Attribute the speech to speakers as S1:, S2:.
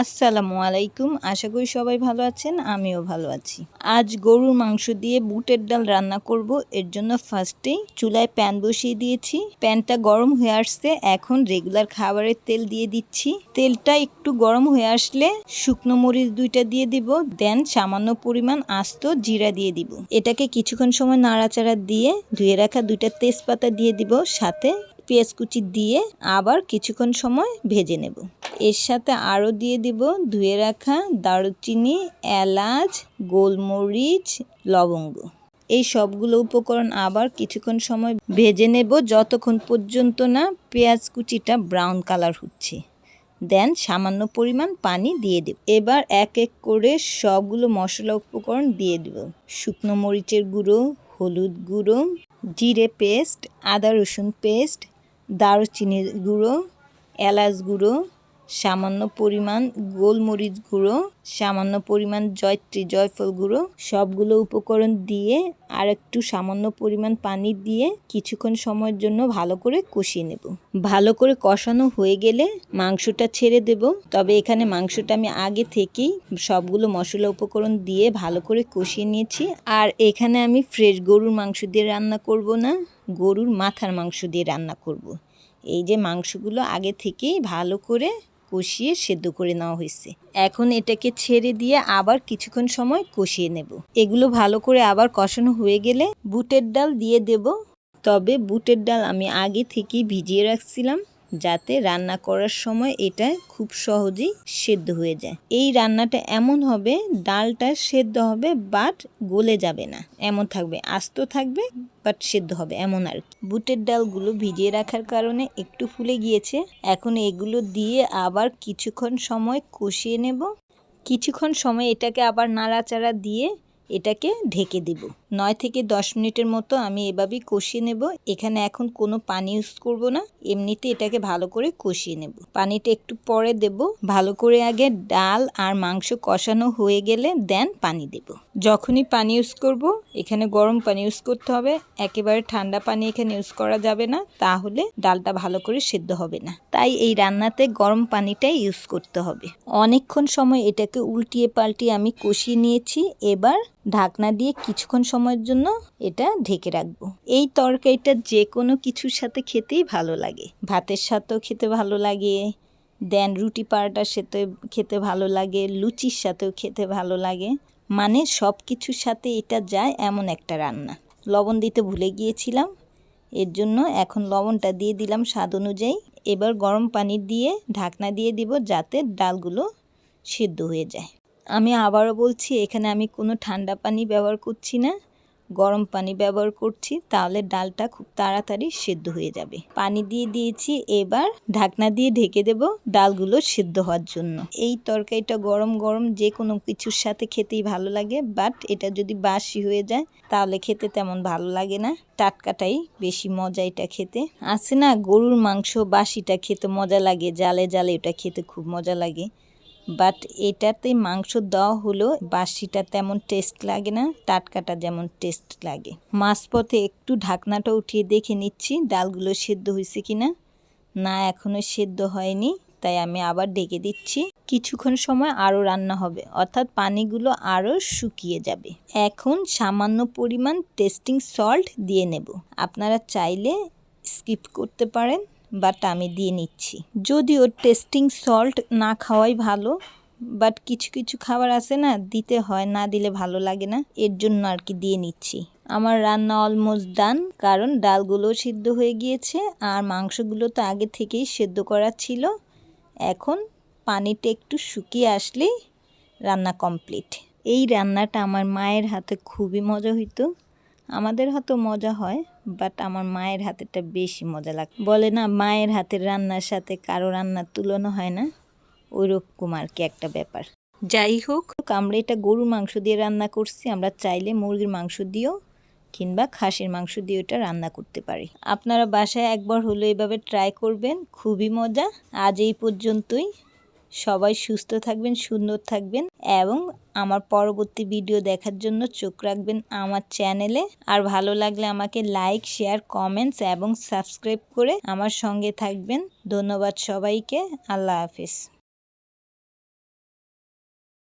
S1: আসসালামু আলাইকুম। আশা করি সবাই ভালো আছেন, আমিও ভালো আছি। আজ গরুর মাংস দিয়ে বুটের ডাল রান্না করব। এর জন্য ফার্স্টেই চুলায় প্যান বসিয়ে দিয়েছি। প্যানটা গরম হয়ে আসছে। এখন রেগুলার খাবারের তেল দিয়ে দিচ্ছি। তেলটা একটু গরম হয়ে আসলে শুকনো মরিচ দুইটা দিয়ে দিব। দেন সামান্য পরিমাণ আস্ত জিরা দিয়ে দিব। এটাকে কিছুক্ষণ সময় নাড়াচাড়া দিয়ে ধুয়ে রাখা দুইটা তেজপাতা দিয়ে দিব। সাথে পেঁয়াজ কুচি দিয়ে আবার কিছুক্ষণ সময় ভেজে নেব। এর সাথে আরও দিয়ে দিব ধুয়ে রাখা দারুচিনি, এলাচ, গোলমরিচ, লবঙ্গ। এই সবগুলো উপকরণ আবার কিছুক্ষণ সময় ভেজে নেব, যতক্ষণ পর্যন্ত না পেঁয়াজ কুচিটা ব্রাউন কালার হচ্ছে। দেন সামান্য পরিমাণ পানি দিয়ে দেব। এবার এক এক করে সবগুলো মশলা উপকরণ দিয়ে দেব। শুকনো মরিচের গুঁড়ো, হলুদ গুঁড়ো, জিরে পেস্ট, আদা রসুন পেস্ট, দারুচিনির গুঁড়ো, এলাচ গুঁড়ো সামান্য পরিমাণ গোলমরিচ গুঁড়ো, সামান্য পরিমাণ জয়ত্রী জয়ফল গুঁড়ো, সবগুলো উপকরণ দিয়ে আর একটু সামান্য পরিমাণ পানি দিয়ে কিছুক্ষণ সময়ের জন্য ভালো করে কষিয়ে নেব। ভালো করে কষানো হয়ে গেলে মাংসটা ছেড়ে দেব। তবে এখানে মাংসটা আমি আগে থেকেই সবগুলো মশলা উপকরণ দিয়ে ভালো করে কষিয়ে নিয়েছি। আর এখানে আমি ফ্রেশ গরুর মাংস দিয়ে রান্না করব না, গরুর মাথার মাংস দিয়ে রান্না করব। এই যে মাংসগুলো আগে থেকেই ভালো করে কষিয়ে সেদ্ধ করে নেওয়া হয়েছে। এখন এটাকে ছেড়ে দিয়ে আবার কিছুক্ষণ সময় কষিয়ে নেব। এগুলো ভালো করে আবার কষানো হয়ে গেলে বুটের ডাল দিয়ে দেব। তবে বুটের ডাল আমি আগে থেকেই ভিজিয়ে রাখছিলাম। যাতে রান্না করার সময় এটা খুব সহজেই সেদ্ধ হয়ে যায়। এই রান্নাটা এমন হবে, ডালটা সেদ্ধ হবে বাট গলে যাবে না। এমন থাকবে, আস্ত থাকবে বাট সেদ্ধ হবে, এমন আর কি। বুটের ডালগুলো ভিজিয়ে রাখার কারণে একটু ফুলে গিয়েছে। এখন এগুলো দিয়ে আবার কিছুক্ষণ সময় কষিয়ে নেব। কিছুক্ষণ সময় এটাকে আবার নাড়াচাড়া দিয়ে এটাকে ঢেকে দেব। নয় থেকে দশ মিনিটের মতো আমি এভাবেই কষিয়ে নেব। এখানে এখন কোনো পানি ইউজ করব না। এমনিতে এটাকে ভালো করে কষিয়ে নেব। পানিটা একটু পরে দেব। ভালো করে আগে ডাল আর মাংস কষানো হয়ে গেলে দেন পানি দেব। যখনই পানি ইউজ করব, এখানে গরম পানি ইউজ করতে হবে। একেবারে ঠান্ডা পানি এখানে ইউজ করা যাবে না। তাহলে ডালটা ভালো করে সেদ্ধ হবে না। তাই এই রান্নাতে গরম পানিটাই ইউজ করতে হবে। অনেকক্ষণ সময় এটাকে উল্টিয়ে পাল্টিয়ে আমি কষিয়ে নিয়েছি। এবার ঢাকনা দিয়ে কিছুক্ষণ সময়ের জন্য এটা ঢেকে রাখব। এই তরকারিটা যে কোনো কিছুর সাথে খেতেই ভালো লাগে। ভাতের সাথেও খেতে ভালো লাগে, দেন রুটি পারাটার সাথে খেতে ভালো লাগে, লুচির সাথেও খেতে ভালো লাগে। মানে সব কিছুর সাথে এটা যায় এমন একটা রান্না। লবণ দিতে ভুলে গিয়েছিলাম, এর জন্য এখন লবণটা দিয়ে দিলাম স্বাদ অনুযায়ী। এবার গরম পানি দিয়ে ঢাকনা দিয়ে দিব যাতে ডালগুলো সিদ্ধ হয়ে যায়। আমি আবারও বলছি, এখানে আমি কোনো ঠান্ডা পানি ব্যবহার করছি না। গরম পানি ব্যবহার করছি, তাহলে ডালটা খুব তাড়াতাড়ি সেদ্ধ হয়ে যাবে। পানি দিয়ে দিয়েছি, এবার ঢাকনা দিয়ে ঢেকে দেব ডালগুলো সেদ্ধ হওয়ার জন্য। এই তরকারিটা গরম গরম যে কোনো কিছুর সাথে খেতেই ভালো লাগে বাট এটা যদি বাসি হয়ে যায়, তাহলে খেতে তেমন ভালো লাগে না। টাটকাটাই বেশি মজা এটা খেতে। আছে না, গরুর মাংস বাসিটা খেতে মজা লাগে, জালে জালে এটা খেতে খুব মজা লাগে। বাট এটাতে মাংস দেওয়া হলো বাসিটা তেমন টেস্ট লাগে না, টাটকাটা যেমন টেস্ট লাগে। মাঝপথে একটু ঢাকনাটা উঠিয়ে দেখে নিচ্ছি ডালগুলো সেদ্ধ হয়েছে কিনা। না, এখনও সেদ্ধ হয়নি, তাই আমি আবার ডেকে দিচ্ছি। কিছুক্ষণ সময় আরও রান্না হবে, অর্থাৎ পানিগুলো আরও শুকিয়ে যাবে। এখন সামান্য পরিমাণ টেস্টিং সল্ট দিয়ে নেব। আপনারা চাইলে স্কিপ করতে পারেন। বাট আমি দিয়ে নিচ্ছি। যদিও টেস্টিং সল্ট না খাওয়াই ভালো বাট কিছু কিছু খাবার আছে না, দিতে হয়, না দিলে ভালো লাগে না, এর জন্য আর কি দিয়ে নিচ্ছি। আমার রান্না অলমোস্ট ডান কারণ ডালগুলো সিদ্ধ হয়ে গিয়েছে, আর মাংসগুলো তো আগে থেকেই সেদ্ধ করা ছিল। এখন পানিটা একটু শুকিয়ে আসলেই রান্না কমপ্লিট এই রান্নাটা আমার মায়ের হাতে খুবই মজা হইতো। আমাদের হাতেও মজা হয়। বাট আমার মায়ের হাতেরটা বেশি মজা লাগে বলে না মায়ের হাতের রান্নার সাথে কারও রান্নার তুলনা হয় না ওই রকম আর কি একটা ব্যাপার। যাই হোক। আমরা এটা গরুর মাংস দিয়ে রান্না করছি আমরা চাইলে মুরগির মাংস দিয়েও কিংবা খাসির মাংস দিয়ে ওটা রান্না করতে পারি। আপনারা বাসায় একবার হলো এভাবে ট্রাই করবেন খুবই মজা। আজ এই পর্যন্তই। সবাই সুস্থ থাকবেন সুন্দর থাকবেন। এবং আমার পরবর্তী ভিডিও দেখার জন্য চোখ রাখবেন আমার চ্যানেলে আর ভালো লাগলে আমাকে লাইক শেয়ার কমেন্টস এবং সাবস্ক্রাইব করে আমার সঙ্গে থাকবেন। ধন্যবাদ সবাইকে। আল্লাহ হাফিজ।